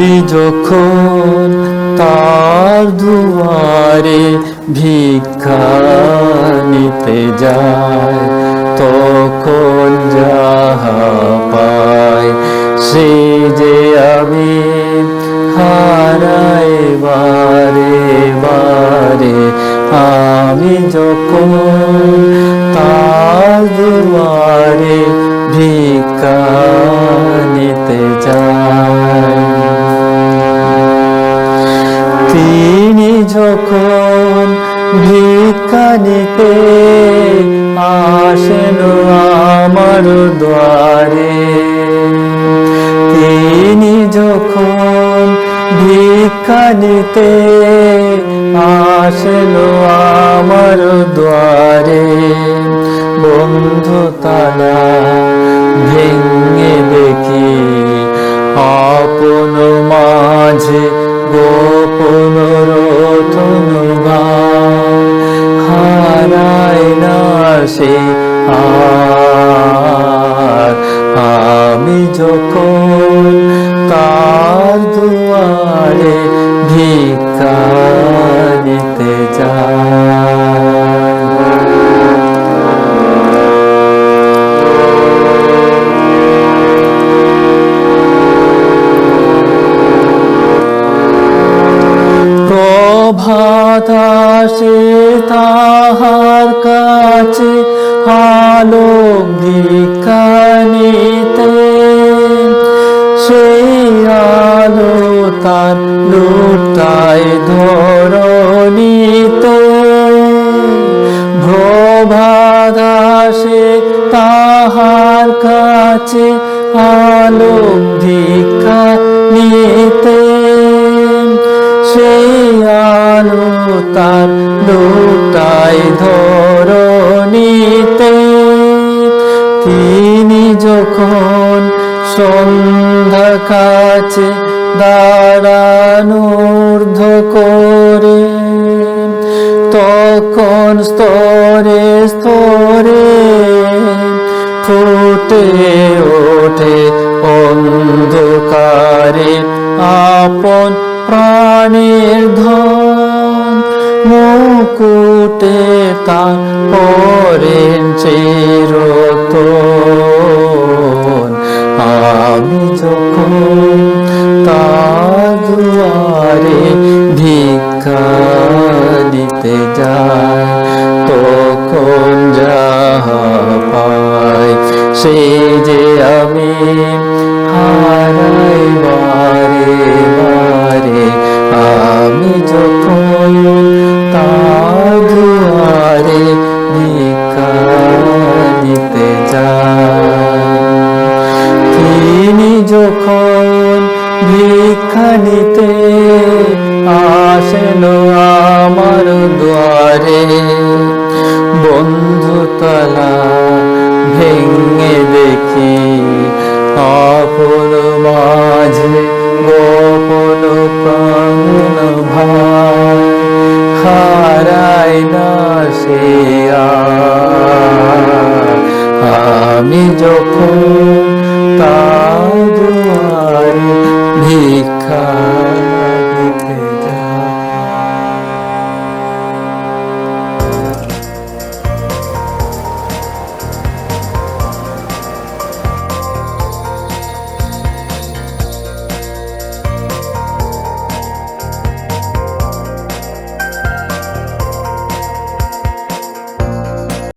আমি যখন তার দুয়ারে ভিক্ষা নিতে যায়, তখন যাহা পায় সে যে আমি হারাই বারে বারে, আমি যখন তার দুয়ারে ভিক্ষা নিতে আসেন আমার দ্বারে তিনি যখন ভিক্ষা নিতে আসেন আমার দ্বারে বন্ধু তালা ভেঙে দেখি আপন মাঝে গোপন রতন যখন তার দুয়ারে ভিক্ষা নিতে যাই প্রভাত তাহার কাছে আলো ভিকানিতে আলো ভিক্ষা নিতে। সেই আলো তার লোটায় ধরণীতে। তিনি যখন সন্ধ্যা কাছে দাঁড়ানোর্ধ করে তখন স্তরে স্তরে ফুটে ওঠে প্রাণের ধন মুকুটে তা পরেন চিরতন। আমি যখন তার দুয়ারে দিতে যাই, তখন যাহা পাই, সে যে আমি হারাই বারে বারে যখন তাদুয়ারে ভিক্ষা যাই তিনি যখন আর। আমি যখন দুয়ারে ভিক্ষা